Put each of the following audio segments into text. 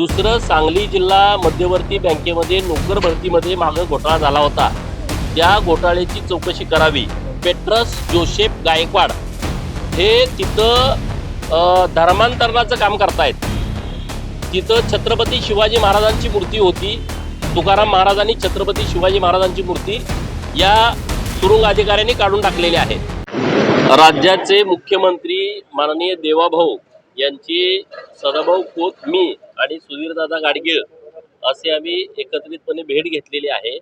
दुसरं सांगली जिल्हा मध्यवर्ती बँकेमध्ये नोकर भरतीमध्ये मागं घोटाळा झाला होता. त्या घोटाळ्याची चौकशी करावी. पेट्रस जोसेफ गायकवाड हे तिथं धर्मांतरणाचं काम करतायत. तिथं छत्रपती शिवाजी महाराजांची मूर्ती होती. तुकाराम महाराजांनी छत्रपती शिवाजी महाराजांची मूर्ती या तुरुंग अधिकाऱ्यांनी काढून टाकलेली आहे राज्याचे मुख्यमंत्री माननीय देवाभाऊ यांची सदाभाऊ खोत मी आणि सुधीरदादा गाडगीळ असे आम्ही एकत्रितपणे भेट घेतलेली आहे.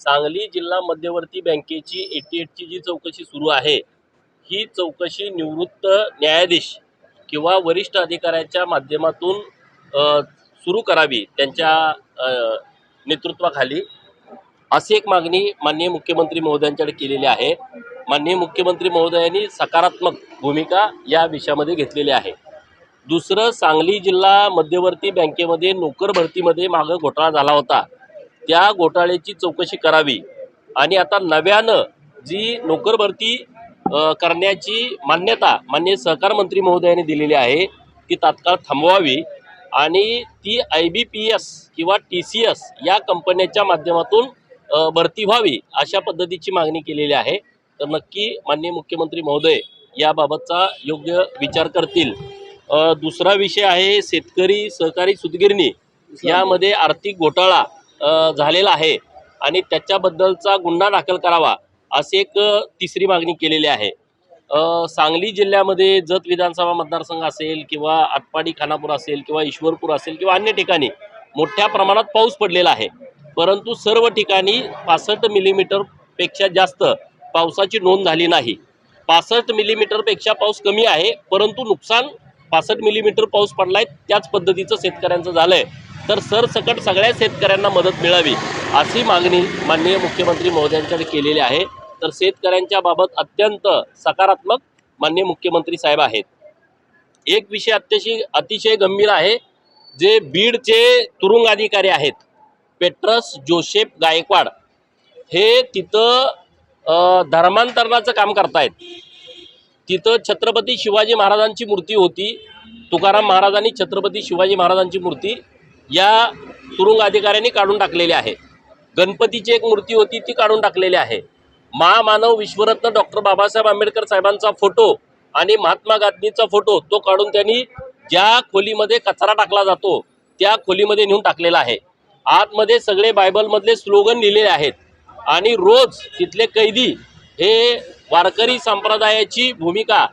सांगली जिल्हा मध्यवर्ती बँकेची एटी एटची जी चौकशी सुरू आहे ही चौकशी निवृत्त न्यायाधीश किंवा वरिष्ठ अधिकाऱ्याच्या माध्यमातून सुरू करावी त्यांच्या नेतृत्वाखाली. अशी एक मागणी माननीय मुख्यमंत्री महोदयांच्याकडे केलेली आहे. माननीय मुख्यमंत्री महोदयांनी सकारात्मक भूमिका या विषयामध्ये घेतलेली आहे. दुसरं सांगली जिल्हा मध्यवर्ती बँकेमध्ये नोकर भरतीमध्ये मागं घोटाळा झाला होता. त्या घोटाळ्याची चौकशी करावी. आणि आता नव्यानं जी नोकर भरती करण्याची मान्यता माननीय सहकार मंत्री महोदयाने दिलेली आहे ती तात्काळ थांबवावी. आणि ती आय बी पी एस किंवा टी सी एस या कंपन्याच्या माध्यमातून भरती व्हावी अशा पद्धतीची मागणी केलेली आहे. तर नक्की माननीय मुख्यमंत्री महोदय याबाबतचा योग्य विचार करतील. दुसरा विषय आहे शेतकरी सहकारी सुतगिरणी. यामध्ये आर्थिक घोटाळा झालेला आहे आणि त्याच्याबद्दलचा गुन्हा दाखल करावा असे एक तिसरी मागणी केलेली आहे. सांगली जिल्ह्यामध्ये जत विधानसभा मतदारसंघ असेल किंवा आटपाडी खानापूर असेल किंवा ईश्वरपूर असेल किंवा अन्य ठिकाणी मोठ्या प्रमाणात पाऊस पडलेला आहे. परंतु सर्व ठिकाणी पासष्ट मिलीमीटरपेक्षा जास्त पावसाची नोंद झाली नाही. पासष्ट मिलीमीटरपेक्षा पाऊस कमी आहे परंतु नुकसान पासष्ट मिलीमीटर पाऊस पडलाय त्याच पद्धतीचं शेतकऱ्यांचं झालंय. तर सरसकट सगळ्या शेतकऱ्यांना मदत मिळावी अशी मागणी माननीय मुख्यमंत्री महोदयांच्याकडे केलेली आहे. तर शेतकऱ्यांच्या बाबत अत्यंत सकारात्मक माननीय मुख्यमंत्री साहेब आहेत. एक विषय अत्यशी अतिशय गंभीर आहे जे बीडचे तुरुंग अधिकारी आहेत पेट्रस जोसेफ गायकवाड. हे तिथं धर्मांतरणाचं काम करतायत. तिथं छत्रपती शिवाजी महाराजांची मूर्ती होती. तुकाराम महाराजांनी छत्रपती शिवाजी महाराजांची मूर्ती या तुरुंग अधिकाऱ्यांनी काढून टाकलेली आहे. गणपतीची एक मूर्ती होती ती काढून टाकलेली आहे. महामानव विश्वरत्न डॉक्टर बाबासाहेब आंबेडकर साहेबांचा फोटो आणि महात्मा गांधींचा फोटो तो काढून त्यांनी ज्या खोलीमध्ये कचरा टाकला जातो त्या खोलीमध्ये नेऊन टाकलेला आहे. आतमध्ये सगळे बायबलमधले स्लोगन लिहिलेले आहेत. आणि रोज तिथले कैदी हे वारकरी संप्रदायाची भूमिका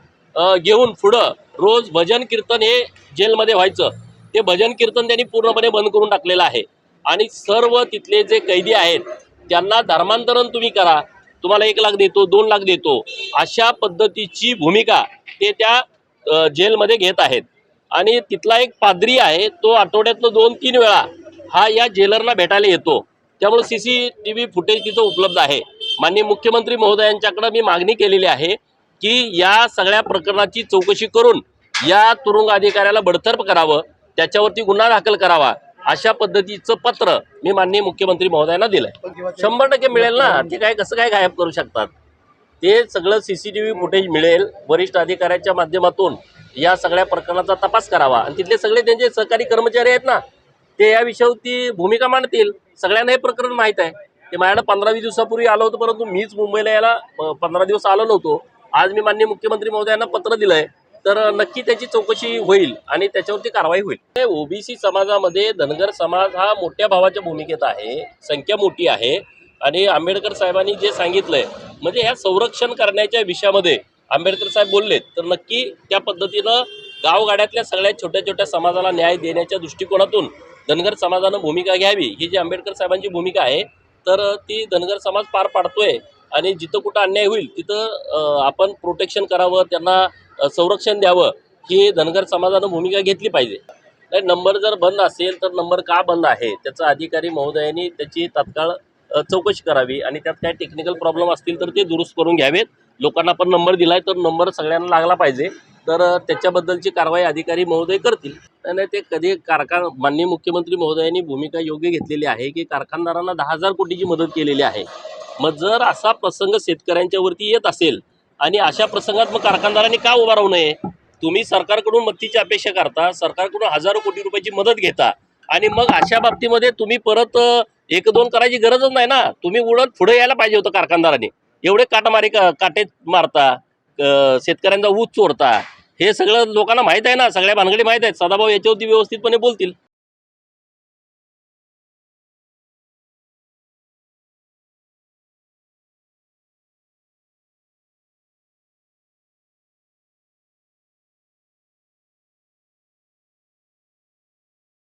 घेऊन पुढं रोज भजन कीर्तन हे जेलमध्ये व्हायचं. ते भजन कीर्तन त्यांनी पूर्णपणे बंद करून टाकलेलं आहे. आणि सर्व तिथले जे कैदी आहेत त्यांना धर्मांतरण तुम्ही करा. तुम्हाला एक लाख देतो दोन लाख देतो. अशा पद्धतीची भूमिका ते त्या जेलमध्ये घेत आहेत. आणि तिथला एक पादरी आहे तो आठवड्यातनं दोन तीन वेळा हा या जेलरला भेटायला येतो. त्यामुळे C C T V footage तिथं उपलब्ध आहे. माननीय मुख्यमंत्री महोदयांच्याकडं मी मागणी केलेली आहे की या सगळ्या प्रकरणाची चौकशी करून या तुरुंग अधिकाऱ्याला बडतर्फ करावं त्याच्यावरती गुन्हा दाखल करावा अशा पद्धतीचं पत्र मी माननीय मुख्यमंत्री महोदयांना दिलंय. शंभर टक्के मिळेल ना? ते काय कसं काय गायब करू शकतात? ते सगळं C C T V footage मिळेल वरिष्ठ अधिकाऱ्याच्या माध्यमातून या सगळ्या प्रकरणाचा तपास करावा. आणि तिथले सगळे त्यांचे सहकारी कर्मचारी आहेत ना ते या विषयावरती भूमिका मांडतील. सगळ्यांना हे प्रकरण माहीत आहे. ते माझ्याकडे पंधरा वीस दिवसापूर्वी आलं होतं परंतु मीच मुंबईला यायला पंधरा दिवस आलो नव्हतो. आज मी माननीय मुख्यमंत्री महोदयांना पत्र दिलंय. तर नक्की त्याची चौकशी होईल आणि त्याच्यावरती कारवाई होईल. ओबीसी समाजामध्ये धनगर समाज हा मोठ्या भावाच्या भूमिकेत आहे संख्या मोठी आहे. आणि आंबेडकर साहेबांनी जे सांगितलंय म्हणजे ह्या संरक्षण करण्याच्या विषयामध्ये आंबेडकर साहेब बोललेत तर नक्की त्या पद्धतीनं गावगाड्यातल्या सगळ्या छोट्या छोट्या समाजाला न्याय देण्याच्या दृष्टिकोनातून धनगर समाजानं भूमिका घ्यावी ही जी आंबेडकर साहेबांची भूमिका आहे तर ती धनगर समाज पार पाडतोय आणि जिथं कुठं अन्याय होईल तिथं आपण प्रोटेक्शन करावं त्यांना संरक्षण द्यावं ही धनगर समाजानं भूमिका घेतली पाहिजे. नाही नंबर जर बंद असेल तर नंबर का बंद आहे? त्याचा अधिकारी महोदयांनी त्याची तात्काळ चौकशी करावी आणि त्यात काय टेक्निकल प्रॉब्लेम असतील तर ते दुरुस्त करून घ्यावेत. लोकांना पण नंबर दिलाय तर नंबर सगळ्यांना लागला पाहिजे. तर त्याच्याबद्दलची कारवाई अधिकारी महोदय करतील. आणि ते कधी कारखान माननीय मुख्यमंत्री महोदयांनी भूमिका योग्य घेतलेली आहे की कारखानदारांना दहा हजार कोटीची मदत केलेली आहे. मग जर असा प्रसंग शेतकऱ्यांच्यावरती येत असेल आणि अशा प्रसंगात मग कारखानदारांनी का उभा राहू नये? तुम्ही सरकारकडून मदतीची अपेक्षा करता सरकारकडून हजारो कोटी रुपयाची मदत घेता आणि मग अशा बाबतीमध्ये तुम्ही परत एक दोन करायची गरजच नाही ना? तुम्ही उडत पुढे यायला पाहिजे होतं कारखानदारांनी. एवढे काटमारी का काटे मारता शेतकऱ्यांचा ऊस चोरता हे सगळं लोकांना माहीत आहे ना सगळ्या भानगडी माहीत आहेत. सदाभाऊ याच्यावरती व्यवस्थितपणे बोलतील.